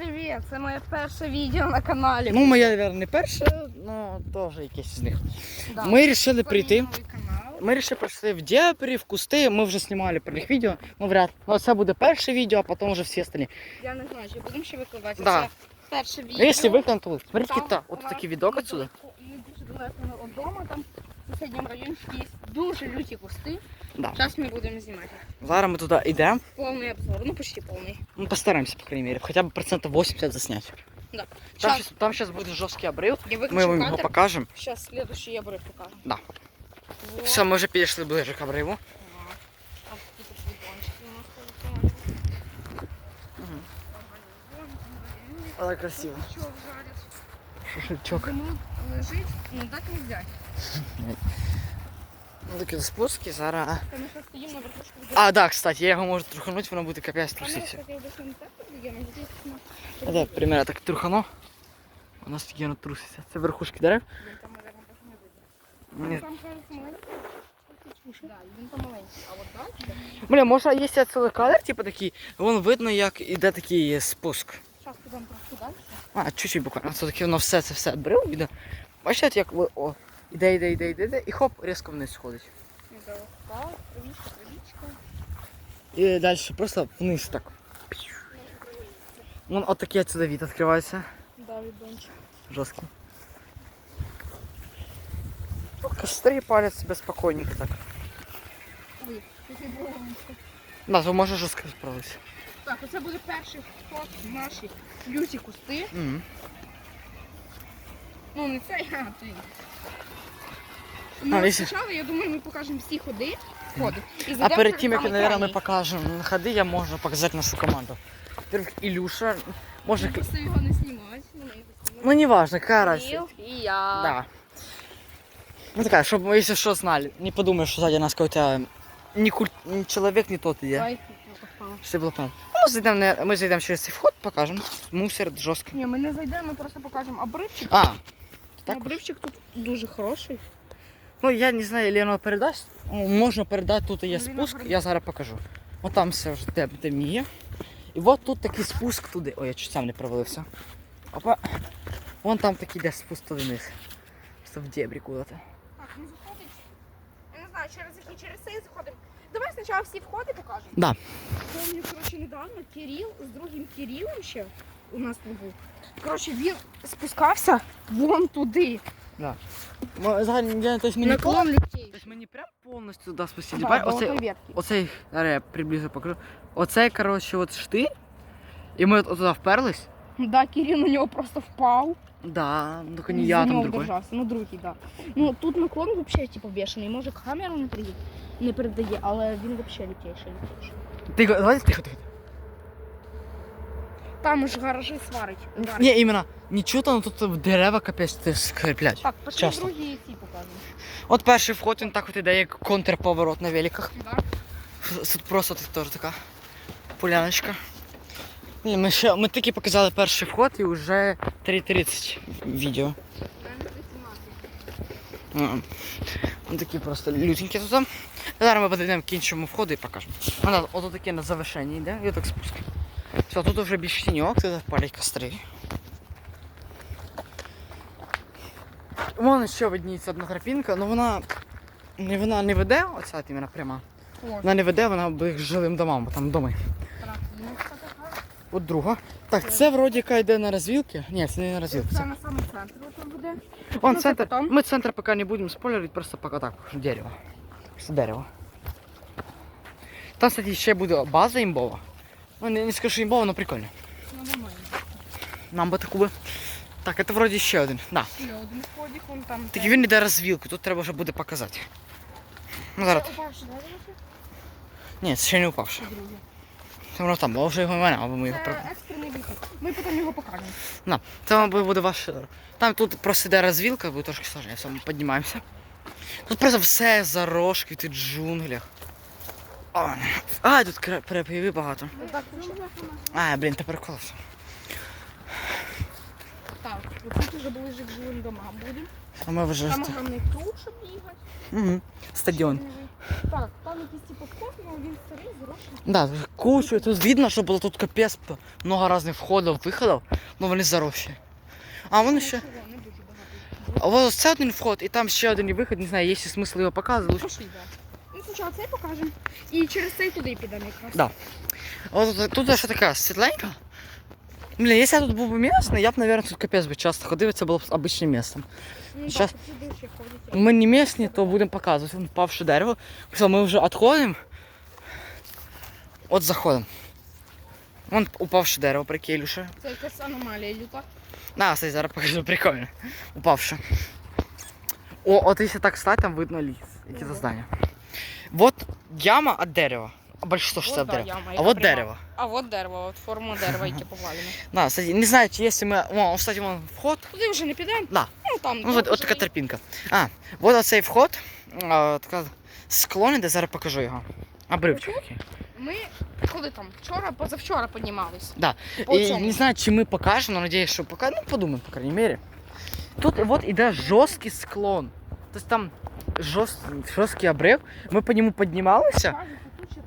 Привіт, це моє перше відео на каналі. Ну, моя, наверное, не перша, ну теж якесь з них. Да. Ми вирішили прийти. Ми вирішили прийти в Дніпрі, в кусти. Ми вже знімали про них відео. Ну, вряд. Ну, це буде перше відео, а потім вже всі остальні. Я не знаю, чи будемо ще викладати. Да. Це перше відео. Ну, якщо виконати, то смотрите, Там та, от такий відок отсюда. Не дуже далеко від дому, там в сусідньому райончику є дуже люті кусти. Да. Зараз ми будемо знімати. Зараз ми туди йдемо. Повний обзор, ну почти повний. Ну, постараемся, по крайней мере, хотя бы процентов 80 заснять. Да. Там, Сейчас щас, там сейчас будет жесткий обрыв. Мы вам его покажем. Зараз следующий я обрив покажу. Да. Вот. Все, мы уже перешли ближе к обрыву. А. Это красиво. Шашлычок. Лежить, ну так не Ну, спуски зараз. А, да, кстати, я його можу трухануть, воно буде капець труситися. на- А да, примерно так трухано. У нас офігенно труситься. Це верхушки дерев. Ні. Кажется, маленький. Да, він там маленький. А от дальше, Бля, може є цілий кадр, типу такий, вон видно, як іде такий спуск. зараз підемо трошки далі. А, чуть-чуть буквально. Це таке воно все це все брив, іде. Бачите, як ви, о, іде, іде, іде, іде, іде, і хоп, різко вниз сходить. Так, травічка, травічка. І далі просто вниз так. Вон от такий отсюда вид відкривається. Да, відончик. Жорсткий. Костри палять себе спокійненько так. Ой. Да, то може жорстко справитися. Так, оце буде перший вход в наші люті кусти. Мгм. Ну, не цей, а той. А, Ну, якщо- спочатку, я думаю, ми покажемо всі ходи. Ходи. І А зайдемо перед в тим, як, самий наверное, ми крайній. покажемо ходи, я можу показати нашу команду. Во-первых, Ілюша, може... Ми просто його не знімати. Ну, ми його знімемо. Ну, не важно, какая разница. Кирил і я. Да. Ну такая, чтобы мы, если что, знали. Не подумай, что сзади нас какой-то не, куль... не человек не тот идет. Давай, я попала. Чтобы было понятно. Ну, зайдем, на- мы зайдем через цей вход, покажем. Мусор жорстко. Ні, ми не зайдемо, ми просто покажемо обривчик. А, так? обривчик тут дуже хороший. Ну, я не знаю, воно передасть. Ну, Можна передати, тут є спуск, я зараз покажу. От там все вже тем- темніє. І от тут такий спуск туди. Ой, я чуть сам не провалився. Опа. Вон там такий де спуск туди вниз. Просто в дебрі куда-то. Так, ну заходить. Я не знаю, через який через цей заходимо. Давай спочатку всі входи покажемо. Да. Помню, коротше, недавно Кирил з другим Кирилом ще у нас тут був. Коротше, він спускався вон туди. М- Взагалі, я, то есть ми не пол- Наклон лютей. Тобто ми не прям повністю туди спустили. Да, Бачиш, до оцей, отої ветки. оцей, зараз я приблизно покажу. Оцей, коротше, от штиль. І ми от туди вперлись. Да, Кирил на нього просто впав. Да, ну тільки не я, за там другой. держався. Ну, другий, да. Ну, тут наклон взагалі, типу, бешений. Може, камеру не передає, не передає, але він взагалі лютейший, лютейший. Тихо, давайте тихо, тихо. Там ж гаражі сварить. Гараж. Ні, іменно, нічого там тут в дерева капець ти. Так, пошли Часто. другі ці покажемо. От перший вход, він так от іде, як контрповорот на великах. Да? Тут просто тут теж така поляночка. Ні, ми ще ми тільки показали перший вход і вже 3.30 відео. Ну такі просто лютенькі тут. Зараз ми подійдемо к іншому входу і покажемо. Вона ото таке на завершенні йде, і так спуск. Все, тут вже більш тіньок, тут палять костри. Вон ще видніється одна тропінка, але вона не, вона не веде, оця от іменно пряма. Вона не веде, вона ближче жилим домам, бо там доми. От друга. Так, це вроді яка йде на розвілки. Ні, це не на розвілки. Це Це... на самий центр там буде. Вон ну, центр. потом. Ми центр поки не будемо спойлерити, просто поки так, дерево. Просто дерево. Там, кстати, ще буде база імбова. Ну, не, не скажу, що імбова, але прикольно. Ну, нормально. Нам би таку би. Так, це вроді ще один. Да. Ще один входик, вон там. Тільки він йде розвілку, тут треба вже буде показати. Ну зараз. Це упавший, да, Ні, це ще не упавши. Другий. Воно там, а вже його мене, або ми його. Це екстрений вихід. Ми потім його покажемо. На, це мабуть буде ваш. Там тут просто йде розвілка, буде трошки сложніше, все, ми піднімаємося. Тут просто все зарожки, тут джунглях. А, а тут кра- багато. А, блін, тепер класно. так, тут уже ближе к жилим домам будемо. А ми вже. Там огромний круг, щоб їхати. Угу. Стадіон. Так, там якийсь типу вход, але він старий, заросший. Да, кучу, тут видно, що було тут капець много різних входів, виходів, ну вони заросші. А вон ще. А ось це один вход, і там ще один виход, не знаю, є смисл його показувати. Ну, спочатку цей покажемо. І через цей туди підемо якраз. Да. От тут ще така світленька. Блін, якщо я тут був би місний, я б, мабуть, тут капець би часто ходив, це було б обичним місцем. Ну, Щас. Ми не місні, то будемо показувати. Вон впавше дерево. Все, ми вже відходимо. От заходимо. Вон упавше дерево, прикинь, Ілюша. Це якась аномалія люта. На, стой, зараз покажу, прикольно. Упавше. О, от якщо так стать, там видно ліс. Які Ого. це здання. Вот яма від дерева. А большинство що це від дерева. А от дерево. А от дерево, от форма дерева, яке повалено. Да, кстати, не знаю, якщо ми... О, кстати, вон вход. Туди вже не підемо? Да. Ну там. Ну, от, от така тропінка. А, от оцей вход. А, така склон, де зараз покажу його. Обривчик. Ми коли там вчора, позавчора піднімались. Да. По І не знаю, чи ми покажемо, але надіюсь, що пока, ну подумаємо, по крайней мере. Тут от іде жорсткий склон. Тобто там жорст, жорсткий обрив. Ми по там взагалі таке.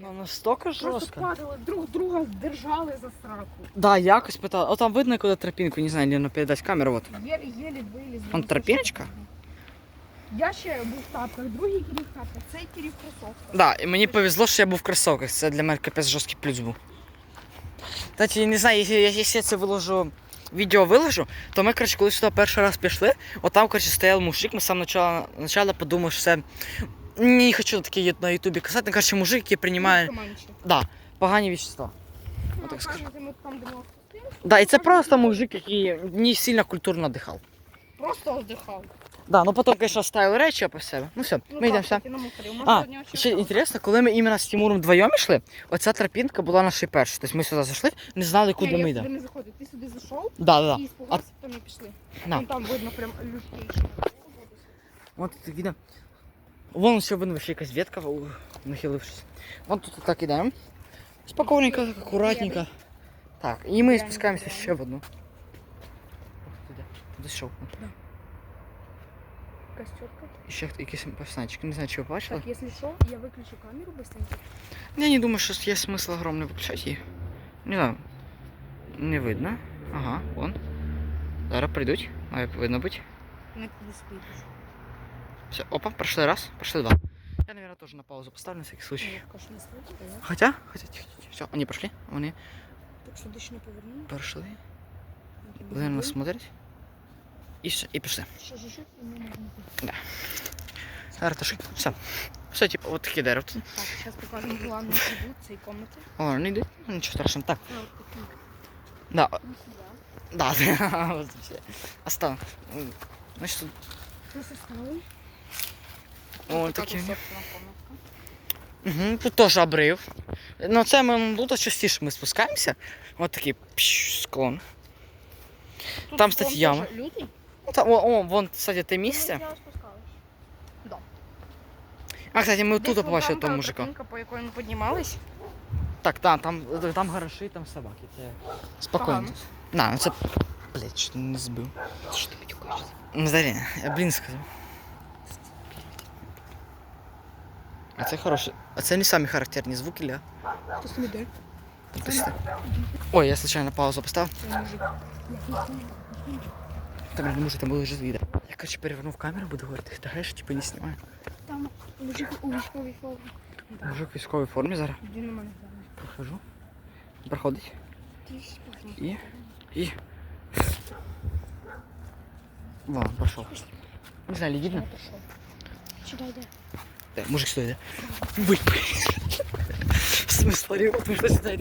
Ну, настільки жорстко. падали, друг друга держали за сраку. Да, якось питали. О, там видно, куди тропінку, не знаю, не передать камеру. Вот. Єлі вилізли. Вон тропіночка? Я ще був в тапках, другий кірів в тапках, цей кірів в кросовках. Да, і мені повезло, що я був в кросовках. Це для мене капець жорсткий плюс був. Кстати, не знаю, якщо я це виложу, відео виложу, то ми, коротше, коли сюди перший раз пішли, отам коротше, стояв мужик, ми з самого начала, начала подумали, що це. Не хочу таке на ютубі казати, коротше, мужик, який приймає да, погані вещества. Ну, так там Да, і це просто мужик, який не сильно культурно дихав. Просто вздихав. Да, ну потім, звісно, ставив речі по себе. Ну все, Ну, ми йдемо все. А, ще інтересно, коли ми іменно з Тимуром вдвоєм йшли, оця тропінка була наша перша. Тобто ми сюди зайшли, не знали, куди ми йдемо. не заходив. Ти сюди зайшов Да, да, і да. спугався, потім ми пішли. Вон там видно прям лютейше. От тут видно. Вон ще видно ще якась ветка, у, нахилившись. Вон тут так ідемо. Спокійненько, так, акуратненько. Так, і ми спускаємося ще в одну. Якась чітка. І ще хто- якийсь пацанчик. Не знаю, чи ви бачили. Так, якщо що, я виключу камеру быстренько. Я не думаю, що є смисл огромний виключати її. Не знаю. Не видно. Ага, вон. Зараз прийдуть. Має видно бути. Не туди. Все, опа, прошли раз, прошли два. Я, наверное, тоже на паузу поставлю на всякий случай. Я також не слухаю, я. Хотя, хотя, тихо, тихо. Все, они прошли, вони Так сюди ще не поверну. прошли. Вони нас смотрять. І все, і пішли. Що що? Не можна йти. Зараз трошки. Все. Все, типу, от такі дерева. Так, зараз покажемо главну атрибут цієї комнати. О, не йдуть. Ну, нічого страшного. Так, да, Ну, да. Вот все. Остав. Значить, тут, Просто ставимо. о, Така такі. Угу, тут теж обрив. Ну, це ми тут частіше ми спускаємося. От такий пш, склон. Тут Там, кстати, яма. Люди. Ну, Там, о, о, вон, кстати, те місце. Ми зараз спускались. А, кстати, ми тут побачили того мужика. по якої ми піднімались. Так, там, там, там гаражі, там собаки. Це спокійно. На, ну це. Блять, що не збив. Що ти матюкаєшся? Ну, Зарі, я блін сказав. А це хороше. А це не самі характерні звуки, ля. Хто собі де? Ой, я случайно паузу поставив. Це мужик. Там не може там було вже відео. Я, короче, перевернув камеру, буду говорити, та геш, типу не знімаю. Там мужик у військовій формі. Мужик в військовій формі зараз. Іди на мене глянь. Прохожу. Проходить. Ти ж спокійно. І. І. Вон, пошел. Не знаю, видно? Я пішов. Сюди йде. Да, мужик сюда иди. Вы, В смысле, потому что сюда иди.